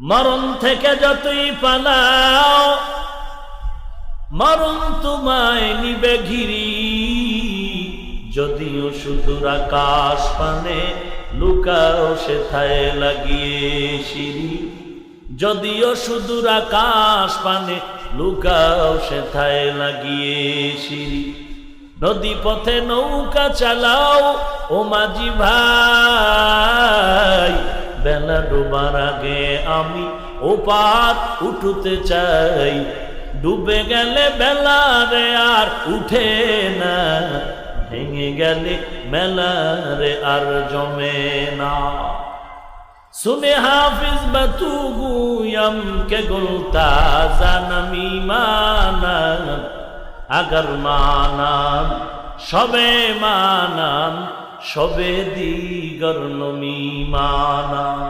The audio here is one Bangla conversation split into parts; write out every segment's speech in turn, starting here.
মরণ থেকে যতই পালাও, মরণ তোমায় নিবে ঘিরি। যদিও সুদূর আকাশ পানে লুকাও সেথায় লাগিয়ে সিঁড়ি, যদিও সুদূর আকাশ পানে লুকাও সেথায় লাগিয়ে সিঁড়ি। নদী পথে নৌকা চালাও, ও মাঝি ভাই বেলা ডোবার আগে আমি ও পার উঠতে চাই ডুবে গেলে বেলা রে আর উঠে না ভেঙে গেলে মেলা রে আর জমে না सुने हाफिज बतूगुयम के गुलता জানামি মানাম আগার মানাম সবে মানাম সবে দিগর নমি মানাম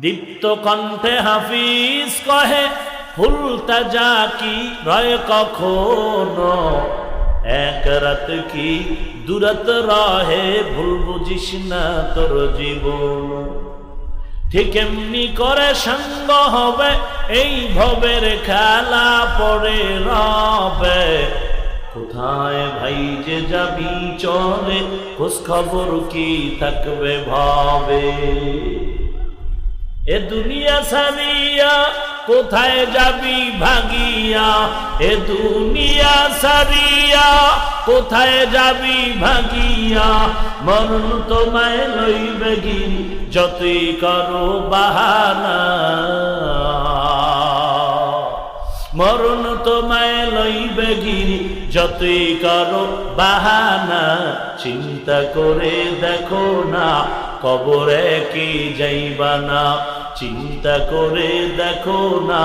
দীপ্ত কণ্ঠে হাফিজ কহে ফুলতা যা কি রয় কখনো? এক রাত কি দূরত রহে ভুল বুঝিস না তোর জীবন? ঠিক এমনি করে সঙ্গ হবে, এই ভবের খেলা পড়ে রবে। কোথায় ভাই যে যাবি চলে? খোঁজ খবর কি থাকবে ভাবে? এ দুনিয়া সারিয়া কোথায় যাবি ভাগিয়া? এ দুনিয়া সারিয়া কোথায় যাবি ভাগিয়া? মরণ তোমায় লইবে গিরি, যতই করো বাহানা। মরণ তোমায় লইবে গিরি, যতই করো বাহানা, চিন্তা করে দেখো না, কবরে কি যাইবা না, চিন্তা করে দেখো না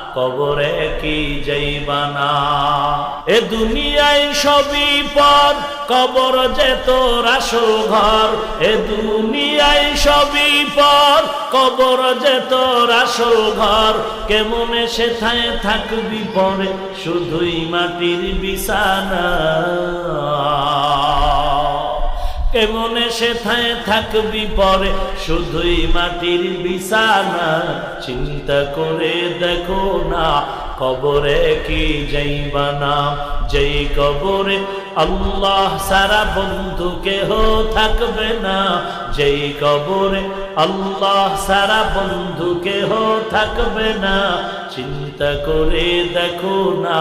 কবরে কি যাইবা না? এ দুনিয়ায় সবই পর, কবর যে তোর আসল ঘর। এ দুনিয়ায় সবই পর, কবর যে তোর আসল ঘর। কেমনে সেথায় থাকবি পরে, শুধুই মাটির বিছানা। কেমনে সেথায় থাকবি পরে? শুধুই মাটির বিছানা, চিন্তা করে দেখো না, কবরে কি যাইবা না যেই কবরে আল্লাহ সারা বন্ধু কেহ থাকবে না। যেই কবরে আল্লাহ সারা বন্ধু কেহ থাকবে না। চিন্তা করে দেখো না